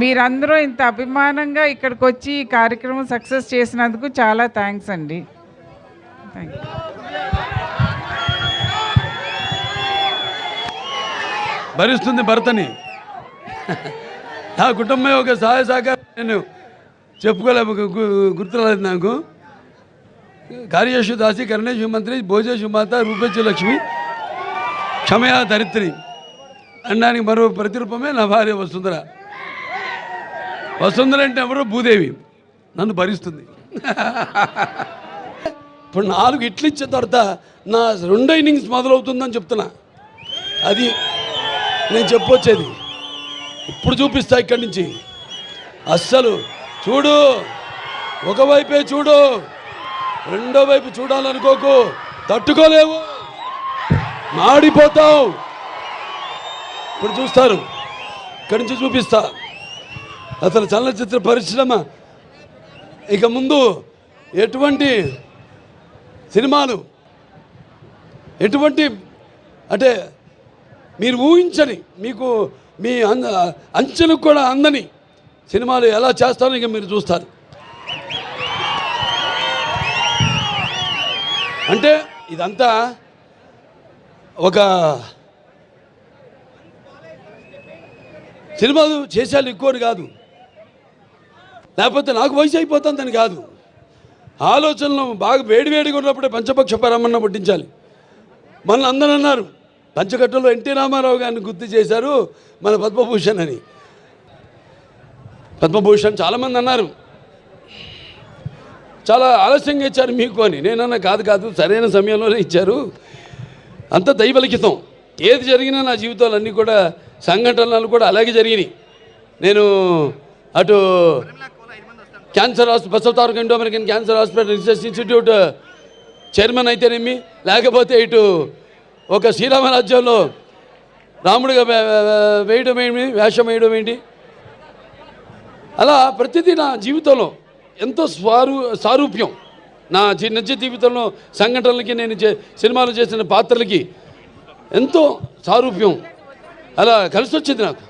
మీరందరూ ఇంత అభిమానంగా ఇక్కడికి వచ్చి ఈ కార్యక్రమం సక్సెస్ చేసినందుకు చాలా థ్యాంక్స్ అండి. థ్యాంక్ యూ భరిస్తుంది భర్తని. నా కుటుంబం ఒక సహాయ సహకారం. నేను చెప్పుకోలే గుర్తురాలేదు నాకు. కార్యేషు దాసి కరణేషు మంత్రి భోజేషు మాత రూపేషు లక్ష్మి. క్షమయా ధరిత్రి అనడానికి మరో ప్రతిరూపమే నా భార్య వసుంధర. వసుంధర అంటే ఎవరో? భూదేవి. నన్ను భరిస్తుంది. ఇప్పుడు నాలుగు ఇట్లు ఇచ్చిన తర్వాత నా రెండో ఇన్నింగ్స్ మొదలవుతుందని చెప్తున్నా. అది నేను చెప్పొచ్చేది. ఇప్పుడు చూపిస్తా ఇక్కడి నుంచి. అస్సలు చూడు. ఒకవైపే చూడు. రెండో వైపు చూడాలనుకోకు. తట్టుకోలేవు. మాడిపోతావు. ఇప్పుడు చూస్తారు. ఇక్కడి నుంచి చూపిస్తా. అసలు చలనచిత్ర పరిశ్రమ. ఇక ముందు ఎటువంటి సినిమాలు ఎటువంటి అంటే మీరు ఊహించని మీకు మీ అంద అంచెలకు కూడా అందని సినిమాలు ఎలా చేస్తారో ఇక మీరు చూస్తారు. అంటే ఇదంతా ఒక సినిమాలు చేసేయాలి ఎక్కువని కాదు. లేకపోతే నాకు వయసు అయిపోతుందని కాదు. ఆలోచనలు బాగా వేడివేడిగా ఉన్నప్పుడే పంచపక్ష పరమన్న పుట్టించాలి. మన అందరూ అన్నారు. పంచకట్టులో ఎన్టీ రామారావు గారిని గుర్తు చేశారు మన పద్మభూషణ్ అని. పద్మభూషణ్ చాలామంది అన్నారు. చాలా ఆలస్యంగా ఇచ్చారు మీకు అని. నేనన్నా కాదు కాదు సరైన సమయంలోనే ఇచ్చారు. అంత దైవలిఖితం. ఏది జరిగినా నా జీవితాలు అన్నీ కూడా సంఘటనలు కూడా అలాగే జరిగినాయి. నేను అటు cancer hospital Basavataraka Indo American cancer hospital research institute uh, chairman అయితేనేమి లేకపోతే ఇటు ఒక శ్రీరామ రాజ్యంలో రాముడిగా వేయడం ఏమి వేషం వేయడం ఏంటి? అలా ప్రతిదీ నా జీవితంలో ఎంతో స్వారు సారూప్యం. నా జీ- నిజ జీవితంలో సంఘటనలకి నేను చే సినిమాలు చేసిన పాత్రలకి ఎంతో సారూప్యం. అలా కలిసి వచ్చింది నాకు.